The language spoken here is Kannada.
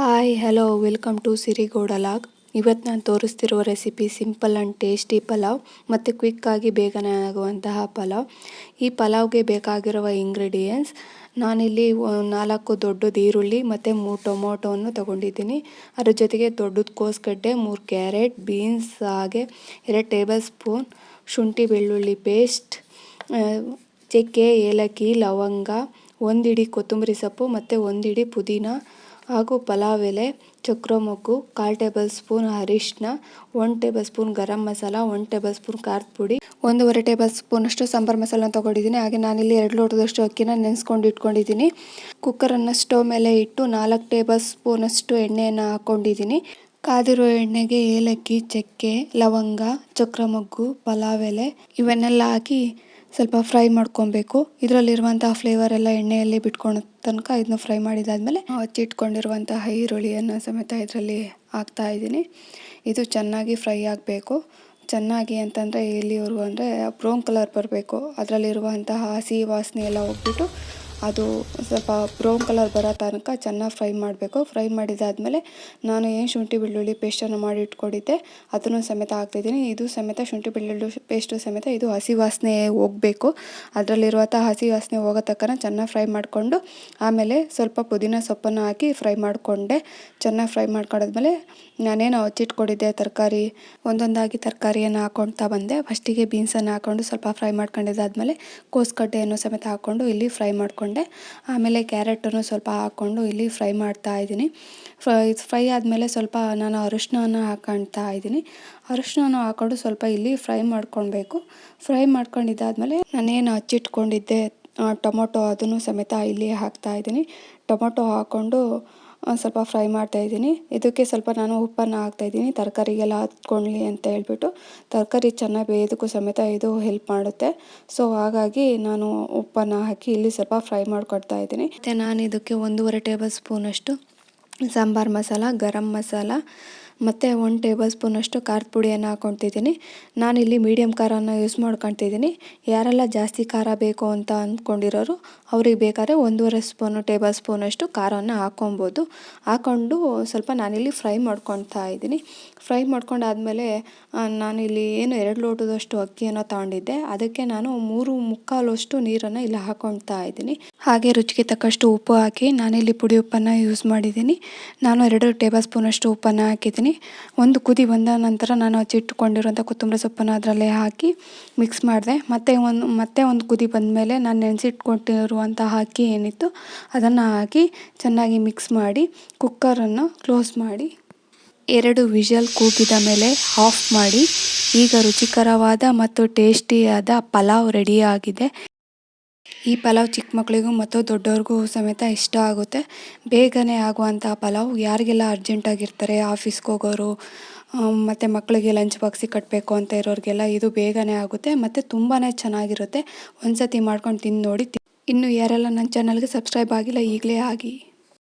ಹಾಯ್ ಹಲೋ ವೆಲ್ಕಮ್ ಟು ಸಿರಿಗೌಡಲಾಗ್ ಇವತ್ತು ನಾನು ತೋರಿಸ್ತಿರುವ recipe simple and tasty pulao ಮತ್ತು ಕ್ವಿಕ್ಕಾಗಿ ಬೇಗನೆ ಆಗುವಂತಹ ಪಲಾವ್. ಈ ಪಲಾವ್ಗೆ ಬೇಕಾಗಿರುವ ಇಂಗ್ರೀಡಿಯೆಂಟ್ಸ್ ನಾನಿಲ್ಲಿ ನಾಲ್ಕು ದೊಡ್ಡದು ಈರುಳ್ಳಿ ಮತ್ತು ಮೂರು ಟೊಮೊಟೊವನ್ನು ತಗೊಂಡಿದ್ದೀನಿ. ಅದ್ರ ಜೊತೆಗೆ ದೊಡ್ಡದು ಕೋಸ್ಗಡ್ಡೆ, ಮೂರು ಕ್ಯಾರೆಟ್ ಬೀನ್ಸ್ ಹಾಗೆ ಎರಡು ಟೇಬಲ್ ಸ್ಪೂನ್ ಶುಂಠಿ ಬೆಳ್ಳುಳ್ಳಿ ಪೇಸ್ಟ್ ಚಕ್ಕೆ, ಏಲಕ್ಕಿ, ಲವಂಗ, ಒಂದಿಡಿ ಕೊತ್ತಂಬರಿ ಸೊಪ್ಪು ಮತ್ತು ಒಂದಿಡಿ ಪುದೀನ ಹಾಗೂ ಪಲಾವ್ ಎಲೆ, ಚಕ್ರ ಮೊಗ್ಗು, ಕಾಲು ಟೇಬಲ್ ಸ್ಪೂನ್ ಅರಿಶಿನ one tablespoon garam masala one tablespoon ಖಾರದ ಪುಡಿ, ಒಂದೂವರೆ ಟೇಬಲ್ ಸ್ಪೂನಷ್ಟು ಸಾಂಬಾರು ಮಸಾಲ ತಗೊಂಡಿದ್ದೀನಿ. ಹಾಗೆ ನಾನಿಲ್ಲಿ ಎರಡು ಲೋಟದಷ್ಟು ಅಕ್ಕಿನ ನೆನೆಸ್ಕೊಂಡು ಇಟ್ಕೊಂಡಿದ್ದೀನಿ. ಕುಕ್ಕರನ್ನು ಸ್ಟವ್ ಮೇಲೆ ಇಟ್ಟು ನಾಲ್ಕು ಟೇಬಲ್ ಸ್ಪೂನಷ್ಟು ಎಣ್ಣೆಯನ್ನು ಹಾಕ್ಕೊಂಡಿದ್ದೀನಿ ಕಾದಿರೋ ಎಣ್ಣೆಗೆ ಏಲಕ್ಕಿ, ಚಕ್ಕೆ, ಲವಂಗ, ಚಕ್ರ ಮೊಗ್ಗು, ಪಲಾವ್ ಎಲೆ, ಇವನ್ನೆಲ್ಲ ಹಾಕಿ ಸ್ವಲ್ಪ ಫ್ರೈ ಮಾಡ್ಕೊಬೇಕು. ಇದರಲ್ಲಿರುವಂತಹ ಫ್ಲೇವರ್ ಎಲ್ಲ ಎಣ್ಣೆಯಲ್ಲಿ ಬಿಟ್ಕೊಳೋ ತನಕ ಇದನ್ನ ಫ್ರೈ ಮಾಡಿದಾದ್ಮೇಲೆ ಹಚ್ಚಿಟ್ಕೊಂಡಿರುವಂತಹ ಈರುಳ್ಳಿಯನ್ನು ಸಮೇತ ಇದರಲ್ಲಿ ಹಾಕ್ತಾ ಇದ್ದೀನಿ. ಇದು ಚೆನ್ನಾಗಿ ಫ್ರೈ ಆಗಬೇಕು. ಚೆನ್ನಾಗಿ ಅಂತಂದರೆ ಎಲ್ಲಿವರೆಗೂ ಅಂದರೆ ಬ್ರೌನ್ ಕಲರ್ ಬರಬೇಕು. ಅದರಲ್ಲಿರುವಂತಹ ಹಸಿ ವಾಸನೆ ಎಲ್ಲ ಹೋಗ್ಬಿಟ್ಟು ಅದು ಸ್ವಲ್ಪ ಬ್ರೌನ್ ಕಲರ್ ಬರೋ ತನಕ ಚೆನ್ನಾಗಿ ಫ್ರೈ ಮಾಡಬೇಕು. ಫ್ರೈ ಮಾಡಿದಾದಮೇಲೆ ನಾನು ಏನು ಶುಂಠಿ ಬೆಳ್ಳುಳ್ಳಿ ಪೇಸ್ಟನ್ನು ಮಾಡಿ ಇಟ್ಕೊಂಡಿದ್ದೆ, ಅದನ್ನು ಸಮೇತ ಹಾಕ್ತಿದ್ದೀನಿ. ಇದು ಸಮೇತ ಶುಂಠಿ ಬೆಳ್ಳುಳ್ಳಿ ಪೇಸ್ಟು ಸಮೇತ ಇದು ಹಸಿ ವಾಸನೆ ಹೋಗಬೇಕು. ಅದರಲ್ಲಿರುವಂಥ ಹಸಿ ವಾಸನೆ ಹೋಗೋ ತಕ್ಕನ ಚೆನ್ನಾಗಿ ಫ್ರೈ ಮಾಡಿಕೊಂಡು, ಆಮೇಲೆ ಸ್ವಲ್ಪ ಪುದೀನ ಸೊಪ್ಪನ್ನು ಹಾಕಿ ಫ್ರೈ ಮಾಡಿಕೊಂಡೆ. ಚೆನ್ನಾಗಿ ಫ್ರೈ ಮಾಡ್ಕೊಂಡಾದ್ಮೇಲೆ ನಾನೇನು ಹಚ್ಚಿಟ್ಕೊಂಡಿದ್ದೆ ತರಕಾರಿ, ಒಂದೊಂದಾಗಿ ತರಕಾರಿಯನ್ನು ಹಾಕ್ಕೊಳ್ತಾ ಬಂದೆ. ಫಸ್ಟಿಗೆ ಬೀನ್ಸನ್ನು ಹಾಕ್ಕೊಂಡು ಸ್ವಲ್ಪ ಫ್ರೈ ಮಾಡ್ಕೊಂಡಿದ್ದಾದ್ಮೇಲೆ ಕೋಸ್ಗಡ್ಡೆಯನ್ನು ಸಮೇತ ಹಾಕ್ಕೊಂಡು ಇಲ್ಲಿ ಫ್ರೈ ಮಾಡಿಕೊಂಡೆ. ಆಮೇಲೆ ಕ್ಯಾರೆಟನ್ನು ಸ್ವಲ್ಪ ಹಾಕ್ಕೊಂಡು ಇಲ್ಲಿ ಫ್ರೈ ಮಾಡ್ತಾ ಇದ್ದೀನಿ. ಫ್ರೈ ಫ್ರೈ ಆದಮೇಲೆ ಸ್ವಲ್ಪ ನಾನು ಅರಿಶಿನವನ್ನು ಹಾಕೊಳ್ತಾ ಇದ್ದೀನಿ. ಅರಿಶಿನ ಹಾಕ್ಕೊಂಡು ಸ್ವಲ್ಪ ಇಲ್ಲಿ ಫ್ರೈ ಮಾಡ್ಕೊಳ್ಬೇಕು. ಫ್ರೈ ಮಾಡ್ಕೊಂಡಿದ್ದಾದ್ಮೇಲೆ ನಾನೇನು ಹಚ್ಚಿಟ್ಕೊಂಡಿದ್ದೆ ಟೊಮೊಟೊ ಅದನ್ನು ಸಮೇತ ಇಲ್ಲಿ ಹಾಕ್ತಾ ಇದ್ದೀನಿ. ಟೊಮೊಟೊ ಹಾಕ್ಕೊಂಡು ಸ್ವಲ್ಪ ಫ್ರೈ ಮಾಡ್ತಾ ಇದ್ದೀನಿ. ಇದಕ್ಕೆ ಸ್ವಲ್ಪ ನಾನು ಉಪ್ಪನ್ನು ಹಾಕ್ತಾ ಇದ್ದೀನಿ. ತರಕಾರಿಗೆಲ್ಲ ಹತ್ಕೊಳ್ಳಿ ಅಂತ ಹೇಳ್ಬಿಟ್ಟು ತರಕಾರಿ ಚೆನ್ನಾಗಿ ಬೇಯೋದಕ್ಕೂ ಸಮೇತ ಇದು ಹೆಲ್ಪ್ ಮಾಡುತ್ತೆ. ಸೊ ಹಾಗಾಗಿ ನಾನು ಉಪ್ಪನ್ನು ಹಾಕಿ ಇಲ್ಲಿ ಸ್ವಲ್ಪ ಫ್ರೈ ಮಾಡ್ಕೊಡ್ತಾ ಇದ್ದೀನಿ. ಮತ್ತು ನಾನು ಇದಕ್ಕೆ ಒಂದೂವರೆ ಟೇಬಲ್ ಸ್ಪೂನಷ್ಟು ಸಾಂಬಾರು ಮಸಾಲ, ಗರಂ ಮಸಾಲ ಮತ್ತು ಒನ್ ಟೇಬಲ್ ಸ್ಪೂನಷ್ಟು ಖಾರದ ಪುಡಿಯನ್ನು ಹಾಕ್ಕೊತಿದ್ದೀನಿ ನಾನಿಲ್ಲಿ ಮೀಡಿಯಮ್ ಖಾರನ ಯೂಸ್ ಮಾಡ್ಕೊತಿದ್ದೀನಿ ಯಾರೆಲ್ಲ ಜಾಸ್ತಿ ಖಾರ ಬೇಕು ಅಂತ ಅಂದ್ಕೊಂಡಿರೋರು ಅವ್ರಿಗೆ ಬೇಕಾದ್ರೆ ಒಂದೂವರೆ ಸ್ಪೂನು ಟೇಬಲ್ ಸ್ಪೂನಷ್ಟು ಖಾರವನ್ನು ಹಾಕ್ಕೊಬೋದು. ಹಾಕ್ಕೊಂಡು ಸ್ವಲ್ಪ ನಾನಿಲ್ಲಿ ಫ್ರೈ ಮಾಡ್ಕೊತಾ ಇದ್ದೀನಿ. ಫ್ರೈ ಮಾಡ್ಕೊಂಡಾದಮೇಲೆ ನಾನಿಲ್ಲಿ ಏನು ಎರಡು ಲೋಟದಷ್ಟು ಅಕ್ಕಿಯನ್ನು ತಗೊಂಡಿದ್ದೆ. ಅದಕ್ಕೆ ನಾನು ಮೂರು ಮುಕ್ಕಾಲಷ್ಟು ನೀರನ್ನು ಇಲ್ಲಿ ಹಾಕ್ಕೊತಾ ಇದ್ದೀನಿ. ಹಾಗೆ ರುಚಿಗೆ ತಕ್ಕಷ್ಟು ಉಪ್ಪು ಹಾಕಿ ನಾನಿಲ್ಲಿ ಪುಡಿ ಉಪ್ಪನ್ನು ಯೂಸ್ ಮಾಡಿದ್ದೀನಿ. ನಾನು ಎರಡು ಟೇಬಲ್ ಸ್ಪೂನಷ್ಟು ಉಪ್ಪನ್ನು ಹಾಕಿದ್ದೀನಿ. ಒಂದು ಕುದಿ ಬಂದ ನಂತರ ನಾನು ಹಚ್ಚಿಟ್ಟುಕೊಂಡಿರುವಂಥ ಕೊತ್ತಂಬರಿ ಸೊಪ್ಪನ್ನು ಅದರಲ್ಲೇ ಹಾಕಿ ಮಿಕ್ಸ್ ಮಾಡಿದೆ. ಮತ್ತೆ ಒಂದು ಮತ್ತೆ ಒಂದು ಕುದಿ ಬಂದ ಮೇಲೆ ನಾನು ನೆನೆಸಿಟ್ಕೊಂಡಿರುವಂತಹ ಅಕ್ಕಿ ಏನಿತ್ತು ಅದನ್ನು ಹಾಕಿ ಚೆನ್ನಾಗಿ ಮಿಕ್ಸ್ ಮಾಡಿ, ಕುಕ್ಕರನ್ನು ಕ್ಲೋಸ್ ಮಾಡಿ, ಎರಡು ವಿಷಲ್ ಕೂಗಿದ ಮೇಲೆ ಆಫ್ ಮಾಡಿ, ಈಗ ರುಚಿಕರವಾದ ಮತ್ತು ಟೇಸ್ಟಿಯಾದ ಪಲಾವ್ ರೆಡಿಯಾಗಿದೆ ಈ ಪಲಾವ್ ಚಿಕ್ಕ ಮಕ್ಕಳಿಗೂ ಮತ್ತು ದೊಡ್ಡವ್ರಿಗೂ ಸಮೇತ ಇಷ್ಟ ಆಗುತ್ತೆ. ಬೇಗನೆ ಆಗುವಂಥ ಪಲಾವ್ ಯಾರಿಗೆಲ್ಲ ಅರ್ಜೆಂಟಾಗಿರ್ತಾರೆ ಆಫೀಸ್ಗೆ ಹೋಗೋರು ಮತ್ತು ಮಕ್ಕಳಿಗೆ ಲಂಚ್ ಬಾಕ್ಸಿಗೆ ಕಟ್ಟಬೇಕು ಅಂತ ಇರೋರಿಗೆಲ್ಲ ಇದು ಬೇಗನೆ ಆಗುತ್ತೆ ಮತ್ತು ತುಂಬಾ ಚೆನ್ನಾಗಿರುತ್ತೆ. ಒಂದು ಸತಿ ಮಾಡ್ಕೊಂಡು ತಿಂದು ನೋಡಿ ಇನ್ನು ಯಾರೆಲ್ಲ ನನ್ನ ಚಾನಲ್ಗೆ ಸಬ್ಸ್ಕ್ರೈಬ್ ಆಗಿಲ್ಲ ಈಗಲೇ ಆಗಿ.